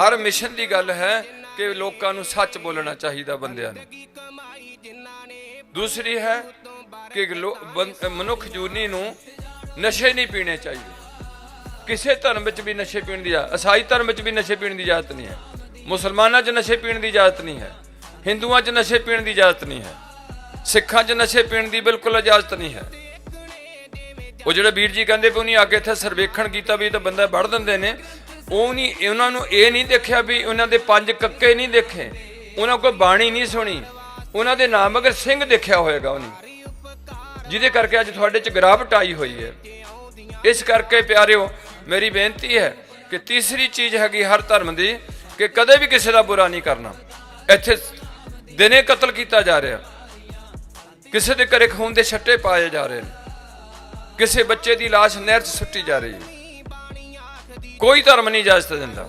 ਹਰ mission ਦੀ ਗੱਲ ਹੈ ਕਿ ਲੋਕਾਂ ਨੂੰ ਸੱਚ ਬੋਲਣਾ ਚਾਹੀਦਾ ਬੰਦਿਆਂ ਨੂੰ। ਦੂਸਰੀ ਹੈ ਕਿ ਮਨੁੱਖ ਜੂਨੀ ਨੂੰ ਨਸ਼ੇ ਨਹੀਂ ਪੀਣੇ ਚਾਹੀਦੇ। ਕਿਸੇ ਧਰਮ ਵਿੱਚ ਵੀ ਨਸ਼ੇ ਪੀਣ ਦੀ ਆ ਧਰਮ ਵਿੱਚ ਵੀ ਨਸ਼ੇ ਪੀਣ ਦੀ ਇਜਾਜ਼ਤ ਨਹੀਂ ਹੈ। ਮੁਸਲਮਾਨਾਂ 'ਚ ਨਸ਼ੇ ਪੀਣ ਦੀ ਇਜਾਜ਼ਤ ਨਹੀਂ ਹੈ। ਹਿੰਦੂਆਂ 'ਚ ਨਸ਼ੇ ਪੀਣ ਦੀ ਇਜਾਜ਼ਤ ਨਹੀਂ ਹੈ। ਸਿੱਖਾਂ 'ਚ ਨਸ਼ੇ ਪੀਣ ਦੀ ਬਿਲਕੁਲ ਇਜਾਜ਼ਤ ਨਹੀਂ ਹੈ। ਉਹ ਜਿਹੜੇ ਵੀਰ ਜੀ ਕਹਿੰਦੇ ਵੀ ਉਹਨੇ ਅੱਗੇ ਇੱਥੇ ਸਰਵੇਖਣ ਕੀਤਾ ਵੀ ਤਾਂ ਬੰਦਾ ਵੜ ਦਿੰਦੇ ਨੇ ਉਹ ਨਹੀਂ, ਉਹਨਾਂ ਨੂੰ ਇਹ ਨਹੀਂ ਦੇਖਿਆ ਵੀ ਉਹਨਾਂ ਦੇ ਪੰਜ ਕੱਕੇ ਨਹੀਂ ਦੇਖੇ। ਉਹਨਾਂ ਕੋਲ ਬਾਣੀ ਨਹੀਂ ਸੁਣੀ। ਉਹਨਾਂ ਦੇ ਨਾਮ ਅਗਰ ਸਿੰਘ ਦੇਖਿਆ ਹੋਏਗਾ ਉਹਨੇ। ਜਿਹਦੇ ਕਰਕੇ ਅੱਜ ਤੁਹਾਡੇ ਚ ਗਿਰਾਵਟ ਆਈ ਹੋਈ ਹੈ। ਇਸ ਕਰਕੇ ਪਿਆਰਿਓ, ਮੇਰੀ ਬੇਨਤੀ ਹੈ ਕਿ ਤੀਸਰੀ ਚੀਜ਼ ਹੈਗੀ ਹਰ ਧਰਮ ਦੀ ਕਿ ਕਦੇ ਵੀ ਕਿਸੇ ਦਾ ਬੁਰਾ ਨਹੀਂ ਕਰਨਾ। ਇੱਥੇ ਦਿਨੇ ਕਤਲ ਕੀਤਾ ਜਾ ਰਿਹਾ। ਕਿਸੇ ਦੇ ਘਰੇ ਖੂਨ ਦੇ ਛੱਟੇ ਪਾਏ ਜਾ ਰਹੇ ਨੇ। ਕਿਸੇ ਬੱਚੇ ਦੀ ਲਾਸ਼ ਨਹਿਰ 'ਚ ਸੁੱਟੀ ਜਾ ਰਹੀ ਹੈ। ਕੋਈ ਧਰਮ ਨਹੀਂ ਇਜਾਜ਼ਤ ਦਿੰਦਾ।